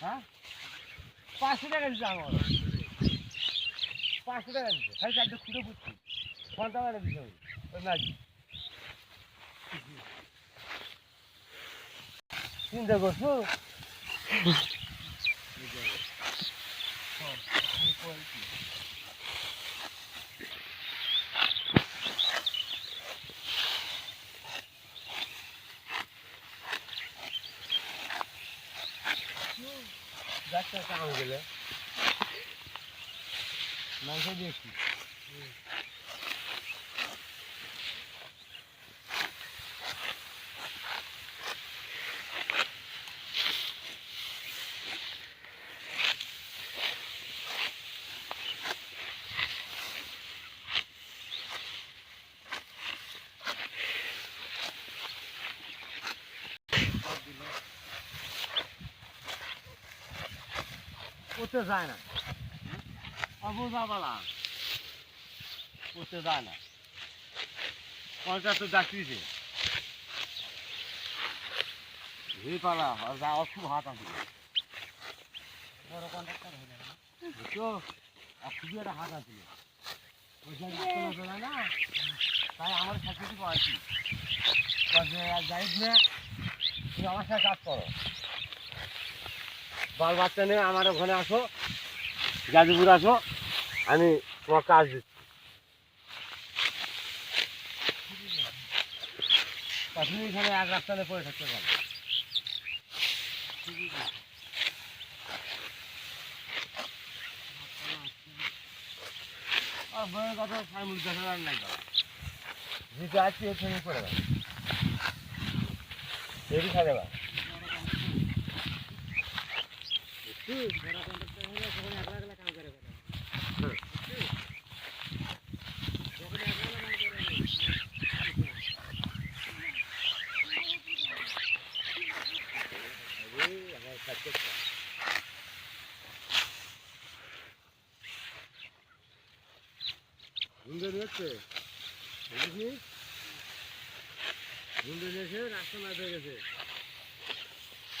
হ্যাঁ পাঁচশো টাকা দিচ্ছে আমার পাঁচশো টাকা দিচ্ছে খালি চারটে খুঁড়ে বুঝছি ঘণ্টা বেলা দিচ্ছে ওই নাকি চিন্তা করছ যাচ্ছে কাম গেলে মাংস দিয়েছি করতে যায় না। অবুঝা বলা। করতে যায় না। পঞ্চাশ তো ডাকতিছে এই পালা, আর যা অসুখ হাত আছে। বড় কন্ট্রাক্টর হয়ে আর শুধু একটা হাত আছে। ডাক্তার না তাই আমার সাথে পড়াচ্ছি যাই না আমার সাথে কাজ করো। বাল বাচ্চা নিয়ে আমার ওখানে আসো, গাজীপুর আসো, আমি তোমার কাজ দিচ্ছি। তুমি এখানে এক রাস্তাতে পড়ে থাকতে পারো বইয়ের কথা সাইমুল দেখা আর নাই যেটা আছে ওখানে করে দাও এটি বা সুন্দর হচ্ছে বুঝলি সুন্দর এসে রাস্তা হয়ে গেছে